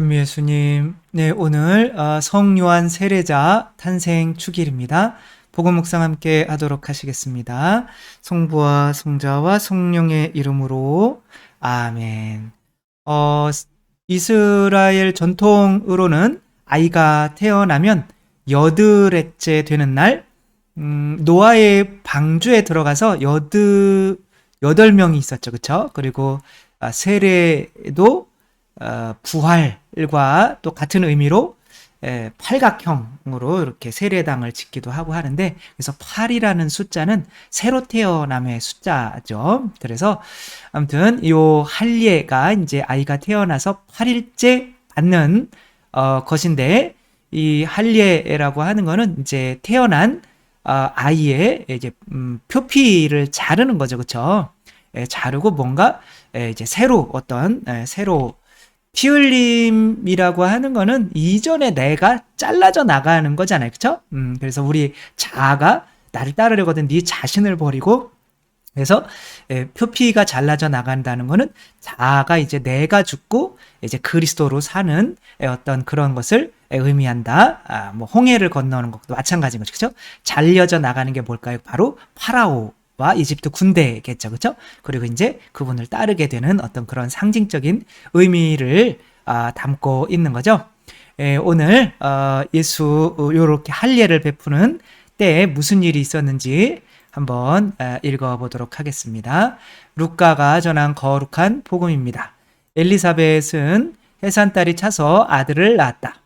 전미 예수님, 네, 오늘 어, 성요한 세례자 탄생 축일입니다. 복음 묵상 함께 하도록 하시겠습니다. 성부와 성자와 성령의 이름으로 아멘. 어, 이스라엘 전통으로는 아이가 태어나면 여드렛째 되는 날, 음, 노아의 방주에 들어가서 여드 여덟 명이 있었죠, 그렇죠? 그리고 아, 세례도 어, 부활과 또 같은 의미로 에, 팔각형으로 이렇게 세례당을 짓기도 하고 하는데 그래서 8이라는 숫자는 새로 태어남의 숫자죠. 그래서 아무튼 요 할례가 이제 아이가 태어나서 8일째 받는 어, 것인데 이 할례라고 하는 거는 이제 태어난 어, 아이의 이제 음, 표피를 자르는 거죠, 그렇죠? 자르고 뭔가 에, 이제 새로 어떤 에, 새로 피 흘림이라고 하는 거는 이전에 내가 잘라져 나가는 거잖아요. 그쵸? 음, 그래서 우리 자아가 나를 따르려거든 네 자신을 버리고 그래서 예, 표피가 잘라져 나간다는 거는 자아가 이제 내가 죽고 이제 그리스도로 사는 예, 어떤 그런 것을 예, 의미한다. 아, 뭐 홍해를 건너는 것도 마찬가지인 거죠. 그죠? 잘려져 나가는 게 뭘까요? 바로 파라오 와 이집트 군대겠죠. 그렇죠? 그리고 이제 그분을 따르게 되는 어떤 그런 상징적인 의미를 아, 담고 있는 거죠. 에, 오늘 어, 예수 요렇게 할례를 베푸는 때에 무슨 일이 있었는지 한번 아, 읽어보도록 하겠습니다. 루카가 전한 거룩한 복음입니다. 엘리사벳은 해산딸이 차서 아들을 낳았다.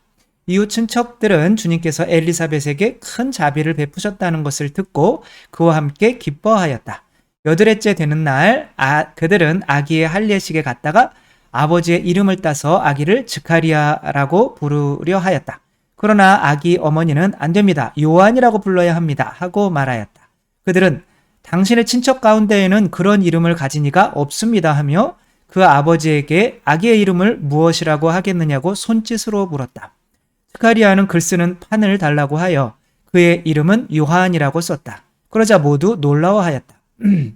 이웃 친척들은 주님께서 엘리사벳에게 큰 자비를 베푸셨다는 것을 듣고 그와 함께 기뻐하였다. 여드레째 되는 날 아, 그들은 아기의 할례식에 갔다가 아버지의 이름을 따서 아기를 즈카리아라고 부르려 하였다. 그러나 아기 어머니는 안 됩니다. 요한이라고 불러야 합니다. 하고 말하였다. 그들은 당신의 친척 가운데에는 그런 이름을 가진 이가 없습니다 하며 그 아버지에게 아기의 이름을 무엇이라고 하겠느냐고 손짓으로 물었다. 스카리아는 글 쓰는 판을 달라고 하여 그의 이름은 요한이라고 썼다. 그러자 모두 놀라워하였다.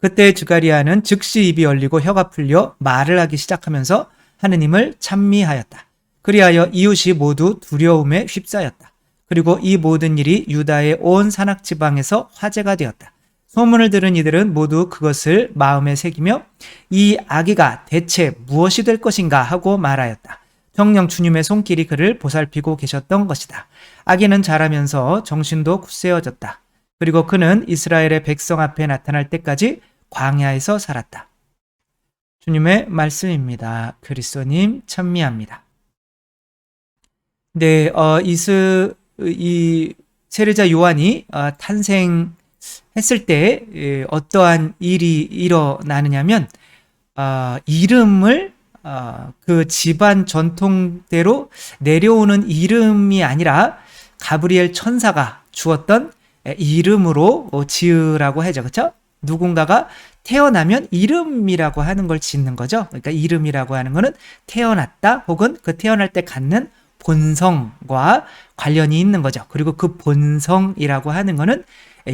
그때 주가리아는 즉시 입이 열리고 혀가 풀려 말을 하기 시작하면서 하느님을 찬미하였다. 그리하여 이웃이 모두 두려움에 휩싸였다. 그리고 이 모든 일이 유다의 온 산악 지방에서 화제가 되었다. 소문을 들은 이들은 모두 그것을 마음에 새기며 이 아기가 대체 무엇이 될 것인가 하고 말하였다. 성령 주님의 손길이 그를 보살피고 계셨던 것이다. 아기는 자라면서 정신도 굳세어졌다. 그리고 그는 이스라엘의 백성 앞에 나타날 때까지 광야에서 살았다. 주님의 말씀입니다. 그리스도님 찬미합니다. 네, 어, 이스 이 세례자 요한이 어, 탄생했을 때 예, 어떠한 일이 일어나느냐면 어, 이름을 어, 그 집안 전통대로 내려오는 이름이 아니라 가브리엘 천사가 주었던 이름으로 지으라고 하죠. 그렇죠? 누군가가 태어나면 이름이라고 하는 걸 짓는 거죠. 그러니까 이름이라고 하는 거는 태어났다 혹은 그 태어날 때 갖는 본성과 관련이 있는 거죠. 그리고 그 본성이라고 하는 거는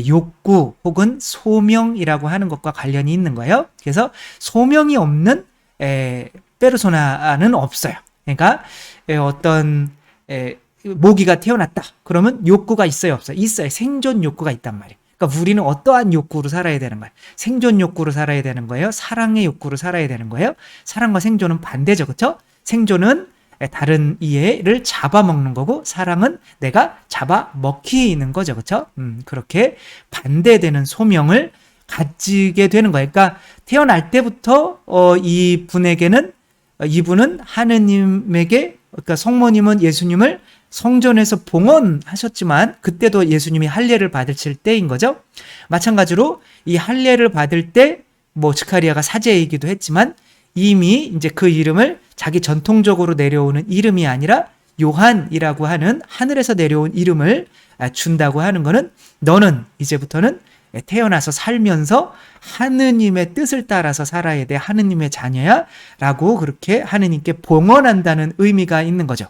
욕구 혹은 소명이라고 하는 것과 관련이 있는 거예요. 그래서 소명이 없는 페르소나는 없어요. 그러니까 어떤 모기가 태어났다. 그러면 욕구가 있어요, 없어요? 있어요. 생존 욕구가 있단 말이에요. 그러니까 우리는 어떠한 욕구로 살아야 되는 거예요? 생존 욕구로 살아야 되는 거예요? 사랑의 욕구로 살아야 되는 거예요? 사랑과 생존은 반대죠, 그렇죠? 생존은 다른 이해를 잡아먹는 거고 사랑은 내가 잡아먹히는 거죠, 그렇죠? 음, 그렇게 반대되는 소명을 가지게 되는 거예요. 그러니까 태어날 때부터 어, 이 분에게는 이분은 하느님에게 그러니까 성모님은 예수님을 성전에서 봉헌하셨지만 그때도 예수님이 할례를 받을 때인 거죠. 마찬가지로 이 할례를 받을 때뭐 즈카리아가 사제이기도 했지만 이미 이제 그 이름을 자기 전통적으로 내려오는 이름이 아니라 요한이라고 하는 하늘에서 내려온 이름을 준다고 하는 거는 너는 이제부터는 예, 태어나서 살면서 하느님의 뜻을 따라서 살아야 돼. 하느님의 자녀야. 라고 그렇게 하느님께 봉헌한다는 의미가 있는 거죠.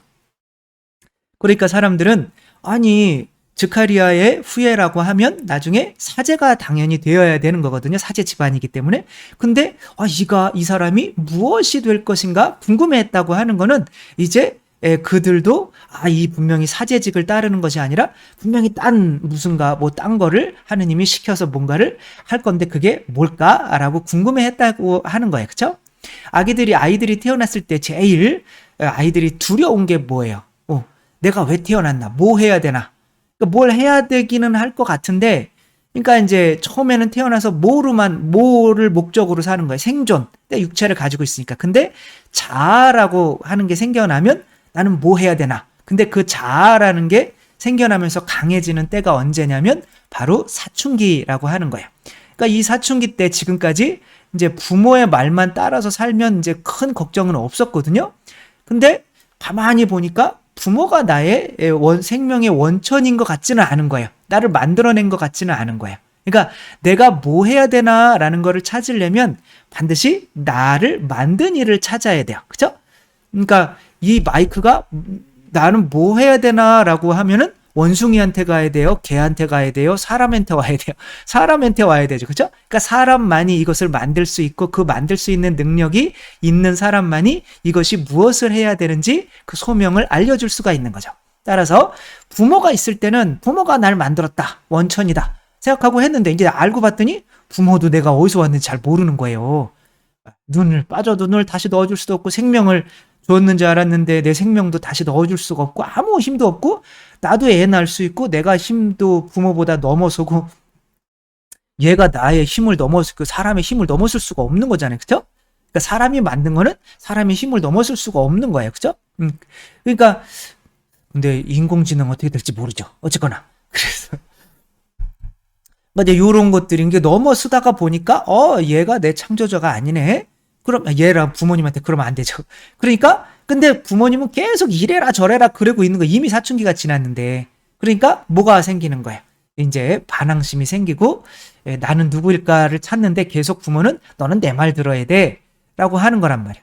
그러니까 사람들은, 아니, 즈카리아의 후예라고 하면 나중에 사제가 당연히 되어야 되는 거거든요. 사제 집안이기 때문에. 근데 아 이가 이 사람이 무엇이 될 것인가 궁금해 했다고 하는 거는 이제 에, 그들도 아 이 분명히 사제직을 따르는 것이 아니라 분명히 딴 무슨가 뭐 딴 거를 하느님이 시켜서 뭔가를 할 건데 그게 뭘까라고 궁금해했다고 하는 거예요. 그렇죠? 아기들이 아이들이 태어났을 때 제일 아이들이 두려운 게 뭐예요? 어, 내가 왜 태어났나? 뭐 해야 되나? 그러니까 뭘 해야 되기는 할 것 같은데, 그러니까 이제 처음에는 태어나서 뭐로만 뭐를 목적으로 사는 거예요. 생존. 내 육체를 가지고 있으니까. 근데 자아라고 하는 게 생겨나면 나는 뭐 해야 되나? 근데 그 자아라는 게 생겨나면서 강해지는 때가 언제냐면 바로 사춘기라고 하는 거예요. 그러니까 이 사춘기 때 지금까지 이제 부모의 말만 따라서 살면 이제 큰 걱정은 없었거든요. 근데 가만히 보니까 부모가 나의 원, 생명의 원천인 것 같지는 않은 거예요. 나를 만들어낸 것 같지는 않은 거예요. 그러니까 내가 뭐 해야 되나라는 거를 찾으려면 반드시 나를 만든 일을 찾아야 돼요. 그죠? 그러니까 이 마이크가 나는 뭐 해야 되나라고 하면은 원숭이한테 가야 돼요? 개한테 가야 돼요? 사람한테 와야 돼요? 사람한테 와야 되죠. 그죠? 그러니까 사람만이 이것을 만들 수 있고 그 만들 수 있는 능력이 있는 사람만이 이것이 무엇을 해야 되는지 그 소명을 알려줄 수가 있는 거죠. 따라서 부모가 있을 때는 부모가 날 만들었다. 원천이다. 생각하고 했는데 이제 알고 봤더니 부모도 내가 어디서 왔는지 잘 모르는 거예요. 눈을 빠져도 눈을 다시 넣어줄 수도 없고 생명을 줬는 줄 알았는데 내 생명도 다시 넣어줄 수가 없고 아무 힘도 없고 나도 애 낳을 수 있고 내가 힘도 부모보다 넘어서고 얘가 나의 힘을 넘어서 그 사람의 힘을 넘어설 수가 없는 거잖아요. 그죠? 그러니까 사람이 만든 거는 사람의 힘을 넘어설 수가 없는 거예요. 그죠? 음. 그러니까 근데 인공지능 어떻게 될지 모르죠. 어쨌거나. 그래서 근데 이런 것들인 게 넘어서다가 보니까 어 얘가 내 창조자가 아니네. 그럼 얘랑 부모님한테 그러면 안 되죠. 그러니까 근데 부모님은 계속 이래라 저래라 그러고 있는 거 이미 사춘기가 지났는데 그러니까 뭐가 생기는 거야. 이제 반항심이 생기고 에, 나는 누구일까를 찾는데 계속 부모는 너는 내 말 들어야 돼라고 하는 거란 말이야.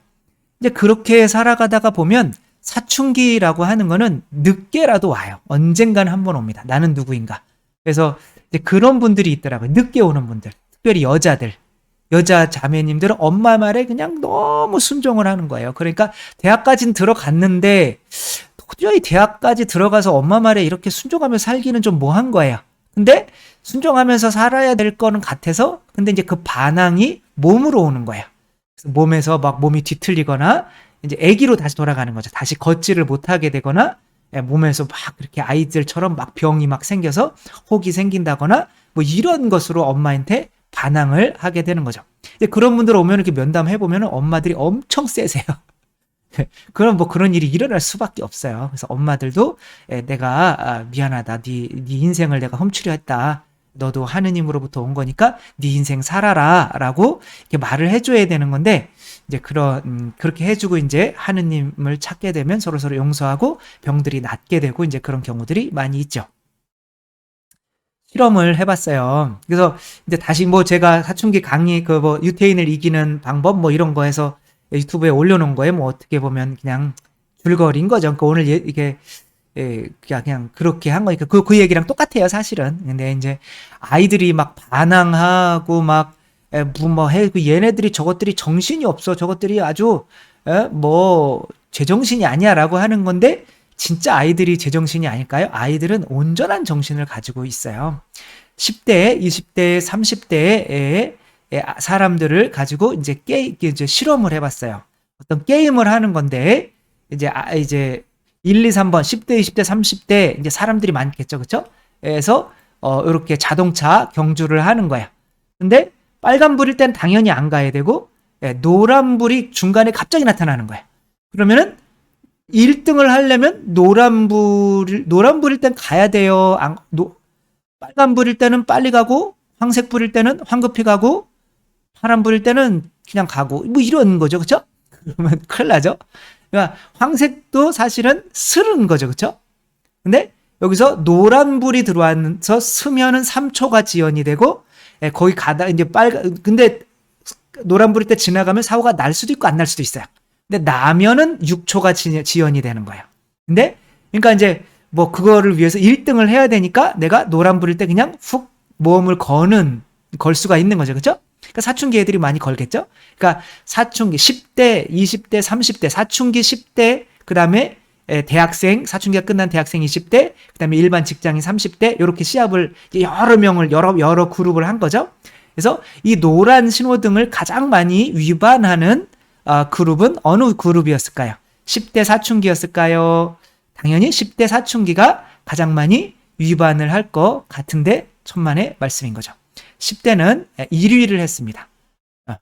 이제 그렇게 살아가다가 보면 사춘기라고 하는 거는 늦게라도 와요. 언젠간 한 번 옵니다. 나는 누구인가. 그래서 이제 그런 분들이 있더라고요. 늦게 오는 분들. 특별히 여자들. 여자 자매님들은 엄마 말에 그냥 너무 순종을 하는 거예요. 그러니까 대학까지는 들어갔는데 도저히 대학까지 들어가서 엄마 말에 이렇게 순종하며 살기는 좀 뭐한 거예요. 근데 순종하면서 살아야 될 거는 같아서 근데 이제 그 반항이 몸으로 오는 거예요. 몸에서 막 몸이 뒤틀리거나 이제 아기로 다시 돌아가는 거죠. 다시 걷지를 못하게 되거나 예, 몸에서 막 이렇게 아이들처럼 막 병이 막 생겨서 혹이 생긴다거나 뭐 이런 것으로 엄마한테 반항을 하게 되는 거죠. 근데 그런 분들 오면 이렇게 면담해 보면 엄마들이 엄청 세세요. 그럼 뭐 그런 일이 일어날 수밖에 없어요. 그래서 엄마들도 에, 내가 아, 미안하다, 네, 네 인생을 내가 훔치려 했다. 너도 하느님으로부터 온 거니까 네 인생 살아라라고 이렇게 말을 해줘야 되는 건데 이제 그런 음, 그렇게 해주고 이제 하느님을 찾게 되면 서로 서로 용서하고 병들이 낫게 되고 이제 그런 경우들이 많이 있죠. 실험을 해봤어요. 그래서 이제 다시 뭐 제가 사춘기 강의 그 뭐 유태인을 이기는 방법 뭐 이런 거 해서 유튜브에 올려놓은 거에 뭐 어떻게 보면 그냥 줄거리인 거죠. 그러니까 오늘 예, 이게 예, 그냥 그렇게 한 거니까 그, 그 얘기랑 똑같아요, 사실은. 근데 이제 아이들이 막 반항하고 막, 에, 뭐, 해, 그 얘네들이 저것들이 정신이 없어. 저것들이 아주, 에, 뭐, 제정신이 아니야 라고 하는 건데, 진짜 아이들이 제정신이 아닐까요? 아이들은 온전한 정신을 가지고 있어요. 10대, 20대, 30대의 사람들을 가지고 이제 게 이제 실험을 해봤어요. 어떤 게임을 하는 건데, 이제, 아, 이제, 1, 2, 3번, 10대, 20대, 30대, 이제 사람들이 많겠죠. 그쵸? 그래서, 어, 이렇게 자동차 경주를 하는 거야. 근데, 빨간 불일 땐 당연히 안 가야 되고, 예, 노란 불이 중간에 갑자기 나타나는 거야. 그러면은, 1등을 하려면 노란불, 노란불일 땐 가야 돼요. 빨간불일 때는 빨리 가고, 황색불일 때는 황급히 가고, 파란불일 때는 그냥 가고, 뭐 이런 거죠. 그쵸? 그러면 큰일 나죠? 그러니까 황색도 사실은 스른 거죠. 그쵸? 근데 여기서 노란불이 들어와서 스면은 3초가 지연이 되고, 예, 거기 가다, 이제 빨간, 근데 노란불일 때 지나가면 사고가 날 수도 있고 안 날 수도 있어요. 근데 나면은 6초가 지연이 되는 거예요. 근데 그러니까 이제 뭐 그거를 위해서 1등을 해야 되니까 내가 노란 불일 때 그냥 훅 모험을 거는 걸 수가 있는 거죠. 그죠? 그러니까 사춘기 애들이 많이 걸겠죠? 그러니까 사춘기 10대, 20대, 30대, 사춘기 10대, 그다음에 에, 대학생, 사춘기가 끝난 대학생 20대, 그다음에 일반 직장인 30대 이렇게 시합을 여러 명을 여러 여러 그룹을 한 거죠. 그래서 이 노란 신호등을 가장 많이 위반하는 아, 그룹은 어느 그룹이었을까요? 10대 사춘기였을까요? 당연히 10대 사춘기가 가장 많이 위반을 할 것 같은데 천만의 말씀인 거죠. 10대는 1위를 했습니다. 아,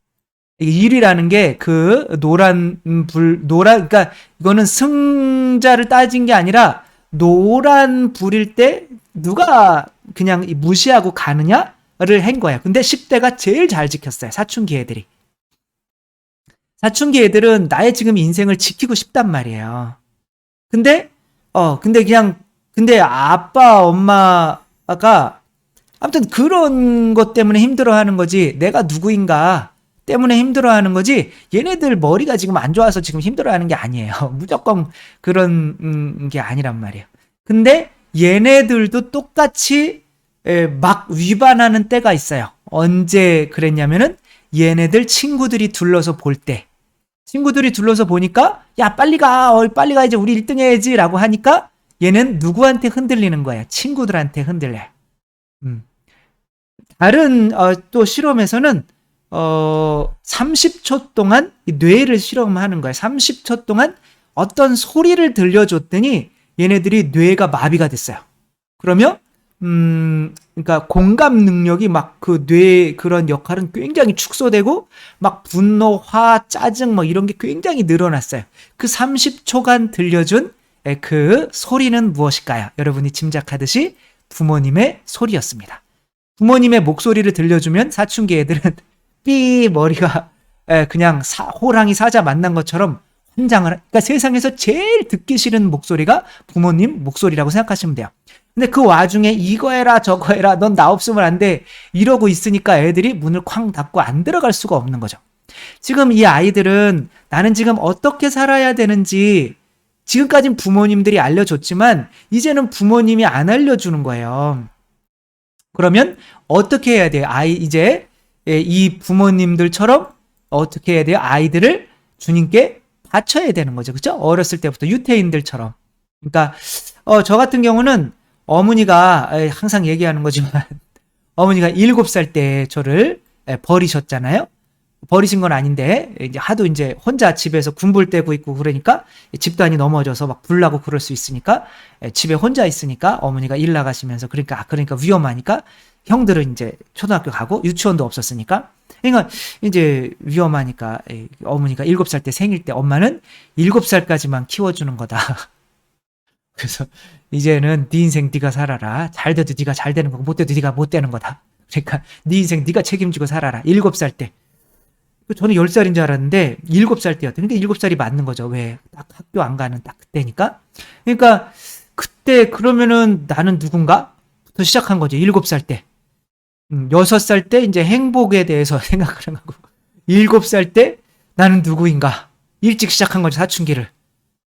이게 1위라는 게 그 노란 불 노란 그러니까 이거는 승자를 따진 게 아니라 노란 불일 때 누가 그냥 무시하고 가느냐를 한 거야. 근데 10대가 제일 잘 지켰어요. 사춘기 애들이. 사춘기 애들은 나의 지금 인생을 지키고 싶단 말이에요. 근데 어 근데 그냥 근데 아빠 엄마가 아무튼 그런 것 때문에 힘들어하는 거지 내가 누구인가 때문에 힘들어하는 거지 얘네들 머리가 지금 안 좋아서 지금 힘들어하는 게 아니에요. 무조건 그런 음, 게 아니란 말이에요. 근데 얘네들도 똑같이 에, 막 위반하는 때가 있어요. 언제 그랬냐면은 얘네들 친구들이 둘러서 볼 때. 친구들이 둘러서 보니까 야 빨리 가, 어, 빨리 가 이제 우리 1등 해야지 라고 하니까 얘는 누구한테 흔들리는 거야? 친구들한테 흔들려요. 음. 다른 어, 또 실험에서는 어 30초 동안 이 뇌를 실험하는 거야. 30초 동안 어떤 소리를 들려줬더니 얘네들이 뇌가 마비가 됐어요. 그러면 음 그러니까 공감 능력이 막 그 뇌 그런 역할은 굉장히 축소되고 막 분노, 화, 짜증 뭐 이런 게 굉장히 늘어났어요. 그 30초간 들려준 에, 그 소리는 무엇일까요? 여러분이 짐작하듯이 부모님의 소리였습니다. 부모님의 목소리를 들려주면 사춘기 애들은 삐 머리가 에, 그냥 사, 호랑이 사자 만난 것처럼 환장을 그러니까 세상에서 제일 듣기 싫은 목소리가 부모님 목소리라고 생각하시면 돼요. 근데 그 와중에 이거 해라 저거 해라 넌 나 없으면 안 돼 이러고 있으니까 애들이 문을 쾅 닫고 안 들어갈 수가 없는 거죠. 지금 이 아이들은 나는 지금 어떻게 살아야 되는지 지금까진 부모님들이 알려줬지만 이제는 부모님이 안 알려주는 거예요. 그러면 어떻게 해야 돼요? 아이 이제 예, 이 부모님들처럼 어떻게 해야 돼요? 아이들을 주님께 바쳐야 되는 거죠. 그죠? 어렸을 때부터 유태인들처럼. 그러니까 어, 저 같은 경우는 어머니가 에, 항상 얘기하는 거지만 어머니가 일곱 살 때 저를 에, 버리셨잖아요. 버리신 건 아닌데 이제 하도 이제 혼자 집에서 군불 떼고 있고 그러니까 집단이 넘어져서 막 불나고 그럴 수 있으니까 에, 집에 혼자 있으니까 어머니가 일 나가시면서 그러니까 아, 그러니까 위험하니까 형들은 이제 초등학교 가고 유치원도 없었으니까 그러니까 이제 위험하니까 에, 어머니가 일곱 살 때 생일 때 엄마는 일곱 살까지만 키워주는 거다. 그래서 이제는 네 인생 네가 살아라. 잘 돼도 네가 잘 되는 거고 못 돼도 네가 못 되는 거다. 그러니까 네 인생 네가 책임지고 살아라. 일곱 살 때. 저는 열 살인 줄 알았는데 일곱 살 때였대. 그러니까 일곱 살이 맞는 거죠. 왜? 딱 학교 안 가는 딱 그때니까. 그러니까 그때 그러면은 나는 누군가? 부터 시작한 거죠. 일곱 살 때. 음, 여섯 살때 이제 행복에 대해서 생각을 하고 일곱 살때 나는 누구인가? 일찍 시작한 거죠. 사춘기를.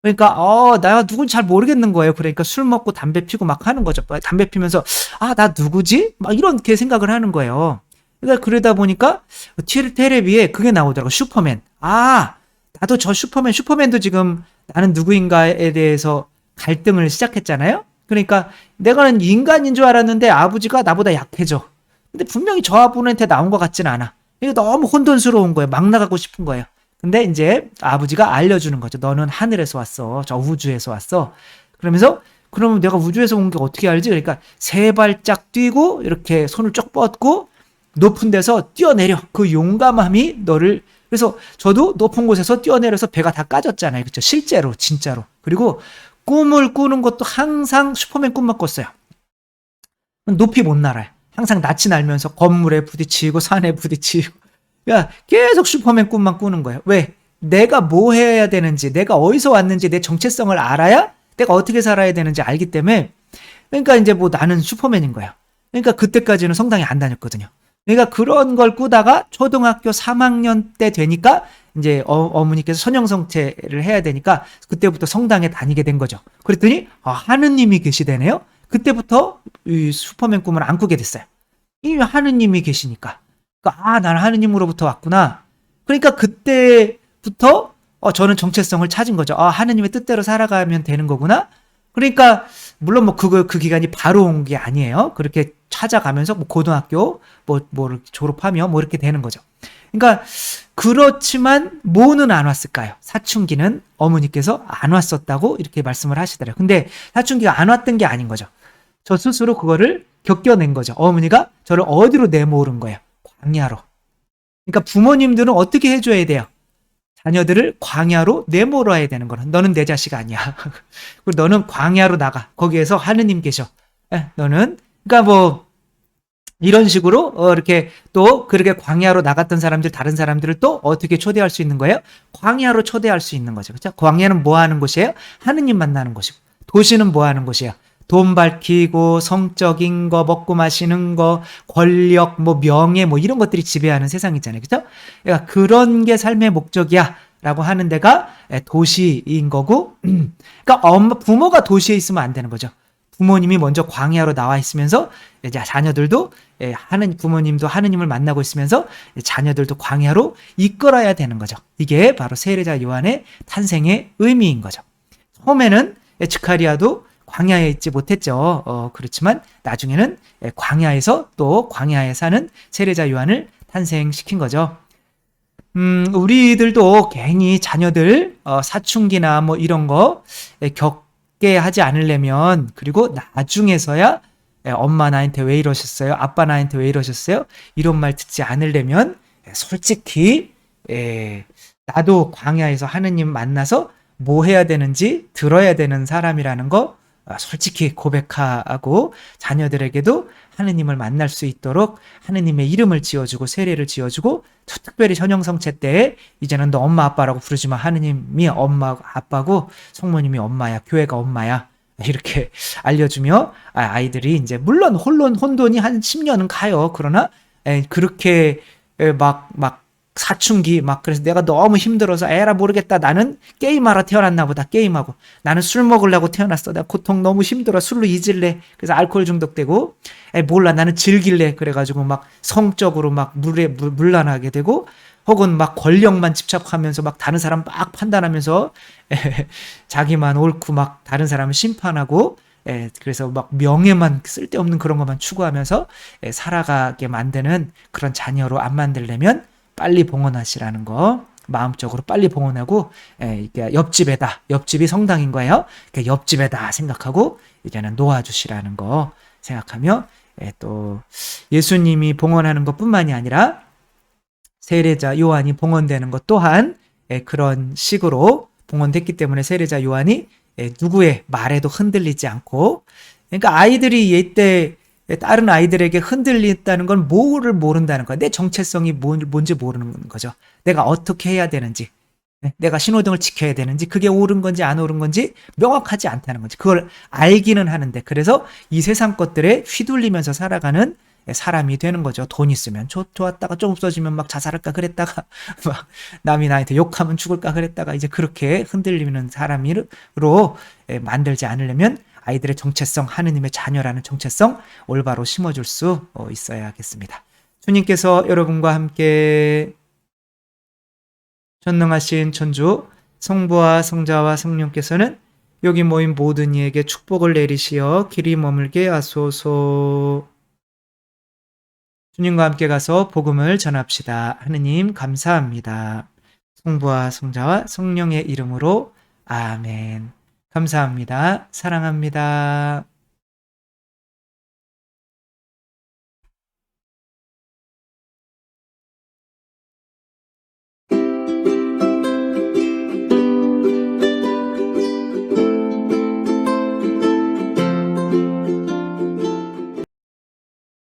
그러니까 어, 나 누군지 잘 모르겠는 거예요. 그러니까 술 먹고 담배 피고 막 하는 거죠. 담배 피면서 아, 나 누구지? 막 이렇게 생각을 하는 거예요. 그러니까 그러다 보니까 테레비에 그게 나오더라고. 슈퍼맨. 아, 나도 저 슈퍼맨, 슈퍼맨도 지금 나는 누구인가에 대해서 갈등을 시작했잖아요. 그러니까 내가는 인간인 줄 알았는데 아버지가 나보다 약해져. 근데 분명히 저 아버한테 나온 것 같진 않아. 이게 너무 혼돈스러운 거예요. 막 나가고 싶은 거예요. 근데 이제 아버지가 알려주는 거죠. 너는 하늘에서 왔어. 저 우주에서 왔어. 그러면서 그러면 내가 우주에서 온 게 어떻게 알지? 그러니까 세 발짝 뛰고 이렇게 손을 쭉 뻗고 높은 데서 뛰어내려. 그 용감함이 너를 그래서 저도 높은 곳에서 뛰어내려서 배가 다 까졌잖아요. 그렇죠? 실제로 진짜로. 그리고 꿈을 꾸는 것도 항상 슈퍼맨 꿈만 꿨어요. 높이 못 날아요. 항상 낯이 날면서 건물에 부딪히고 산에 부딪히고 야, 계속 슈퍼맨 꿈만 꾸는 거야. 왜? 내가 뭐 해야 되는지, 내가 어디서 왔는지 내 정체성을 알아야 내가 어떻게 살아야 되는지 알기 때문에 그러니까 이제 뭐 나는 슈퍼맨인 거야. 그러니까 그때까지는 성당에 안 다녔거든요. 그러니까 그런 걸 꾸다가 초등학교 3학년 때 되니까 이제 어, 머니께서 선형성체를 해야 되니까 그때부터 성당에 다니게 된 거죠. 그랬더니 아, 하느님이 계시대네요. 그때부터 이 슈퍼맨 꿈을 안 꾸게 됐어요. 이 하느님이 계시니까. 그러니까 아, 나는 하느님으로부터 왔구나. 그러니까 그때부터 어, 저는 정체성을 찾은 거죠. 아, 하느님의 뜻대로 살아가면 되는 거구나. 그러니까 물론 뭐 그거 그 기간이 바로 온 게 아니에요. 그렇게 찾아가면서 뭐 고등학교 뭐뭐 졸업하며 뭐 이렇게 되는 거죠. 그러니까 그렇지만 뭐는 안 왔을까요? 사춘기는 어머니께서 안 왔었다고 이렇게 말씀을 하시더라고요. 근데 사춘기가 안 왔던 게 아닌 거죠. 저 스스로 그거를 겪어낸 거죠. 어머니가 저를 어디로 내모으는 거예요? 광야로. 그러니까 부모님들은 어떻게 해줘야 돼요? 자녀들을 광야로 내몰아야 되는 거는 너는 내 자식 아니야. 그리고 너는 광야로 나가. 거기에서 하느님 계셔. 에, 너는 그러니까 뭐 이런 식으로 어, 이렇게 또 그렇게 광야로 나갔던 사람들 다른 사람들을 또 어떻게 초대할 수 있는 거예요? 광야로 초대할 수 있는 거죠. 그렇죠? 광야는 뭐 하는 곳이에요? 하느님 만나는 곳이고 도시는 뭐 하는 곳이에요? 돈 밝히고 성적인 거 먹고 마시는 거 권력 뭐 명예 뭐 이런 것들이 지배하는 세상이잖아요. 그죠? 그러니까 그런 게 삶의 목적이야. 라고 하는 데가 도시인 거고, 그러니까 엄마, 부모가 도시에 있으면 안 되는 거죠. 부모님이 먼저 광야로 나와 있으면서 이제 자녀들도 하는 부모님도 하느님을 만나고 있으면서 자녀들도 광야로 이끌어야 되는 거죠. 이게 바로 세례자 요한의 탄생의 의미인 거죠. 처음에는 에츠카리아도 광야에 있지 못했죠. 어, 그렇지만 나중에는 광야에서 또 광야에 사는 세례자 요한을 탄생시킨 거죠. 음, 우리들도 괜히 자녀들 어, 사춘기나 뭐 이런 거 겪게 하지 않으려면 그리고 나중에서야 엄마 나한테 왜 이러셨어요? 아빠 나한테 왜 이러셨어요? 이런 말 듣지 않으려면 솔직히 에, 나도 광야에서 하느님 만나서 뭐 해야 되는지 들어야 되는 사람이라는 거 아, 솔직히 고백하고 자녀들에게도 하느님을 만날 수 있도록 하느님의 이름을 지어주고 세례를 지어주고 특별히 현영성체 때 이제는 너 엄마 아빠라고 부르지 마 하느님이 엄마 아빠고 성모님이 엄마야 교회가 엄마야. 이렇게 알려주며 아, 아이들이 이제 물론 혼론 혼돈이 한 10년은 가요. 그러나 그렇게 막막 사춘기 막 그래서 내가 너무 힘들어서 에라 모르겠다. 나는 게임하러 태어났나 보다. 게임하고. 나는 술 먹으려고 태어났어. 나 고통 너무 힘들어. 술로 잊을래. 그래서 알코올 중독되고. 에 몰라. 나는 즐길래. 그래가지고 막 성적으로 막 물에 물, 물란하게 되고 혹은 막 권력만 집착하면서 막 다른 사람 막 판단하면서 에, 자기만 옳고 막 다른 사람을 심판하고 에, 그래서 막 명예만 쓸데없는 그런 것만 추구하면서 에, 살아가게 만드는 그런 자녀로 안 만들려면 빨리 봉헌하시라는 거 마음적으로 빨리 봉헌하고 예, 이게 옆집에다 옆집이 성당인 거예요. 옆집에다 생각하고 이제는 놓아주시라는 거 생각하며 예, 또 예수님이 봉헌하는 것뿐만이 아니라 세례자 요한이 봉헌되는 것 또한 예, 그런 식으로 봉헌됐기 때문에 세례자 요한이 예, 누구의 말에도 흔들리지 않고 그러니까 아이들이 이때 다른 아이들에게 흔들린다는 건 뭐를 모른다는 거야. 내 정체성이 뭔지 모르는 거죠. 내가 어떻게 해야 되는지, 네, 내가 신호등을 지켜야 되는지, 그게 옳은 건지 안 옳은 건지 명확하지 않다는 거지. 그걸 알기는 하는데, 그래서 이 세상 것들에 휘둘리면서 살아가는 사람이 되는 거죠. 돈 있으면 좋, 좋았다가 좀 없어지면 막 자살할까 그랬다가 막 남이 나한테 욕하면 죽을까 그랬다가 이제 그렇게 흔들리는 사람으로 만들지 않으려면 아이들의 정체성, 하느님의 자녀라는 정체성 올바로 심어줄 수 어, 있어야겠습니다. 주님께서 여러분과 함께 전능하신 천주 성부와 성자와 성령께서는 여기 모인 모든 이에게 축복을 내리시어 길이 머물게 하소서. 주님과 함께 가서 복음을 전합시다. 하느님 감사합니다. 성부와 성자와 성령의 이름으로 아멘. 감사합니다. 사랑합니다.